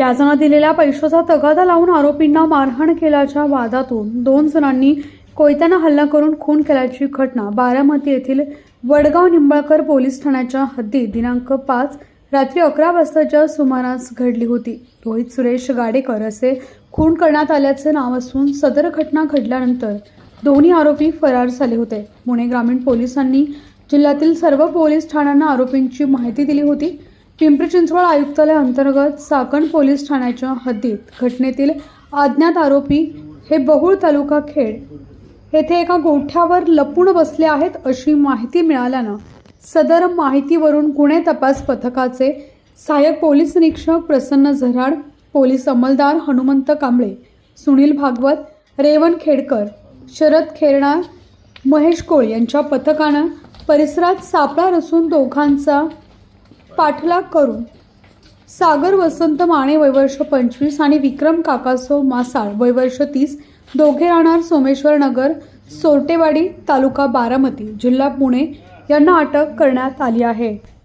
व्याजानं दिलेल्या पैशाचा तगादा लावून आरोपींना मारहाण केल्याच्या वादातून दोन जणांनी कोयत्यानं हल्ला करून खून केल्याची घटना बारामती येथील वडगाव निंबाळकर पोलीस ठाण्याच्या हद्दीत दिनांक पाच रात्री अकरा वाजताच्या सुमारास घडली होती. रोहित सुरेश गाडेकर असे खून करण्यात आल्याचे नाव असून सदर घटना घडल्यानंतर दोन्ही आरोपी फरार झाले होते. पुणे ग्रामीण पोलिसांनी जिल्ह्यातील सर्व पोलीस ठाण्यांना आरोपींची माहिती दिली होती. पिंपरी चिंचवड आयुक्तालय अंतर्गत साकण पोलीस ठाण्याच्या हद्दीत घटनेतील अज्ञात आरोपी हे बहुळ तालुका खेड. येथे एका गोठ्यावर लपून बसले आहेत अशी माहिती मिळाल्यानं सदर माहितीवरून गुन्हे तपास पथकाचे सहाय्यक पोलीस निरीक्षक प्रसन्न झराड पोलीस अंमलदार हनुमंत कांबळे सुनील भागवत रेवन खेडकर शरद खेरणार महेश कोळ यांच्या पथकानं परिसरात सापळा रचून दोघांचा पाठलाग करून सागर वसंत माने वयवर्ष पंचवीस आणि विक्रम काकासो मासाळ वयवर्ष तीस दोघे राहणार सोमेश्वर नगर सोरटेवाडी तालुका बारामती जिल्हा पुणे यांना अटक करण्यात आली आहे.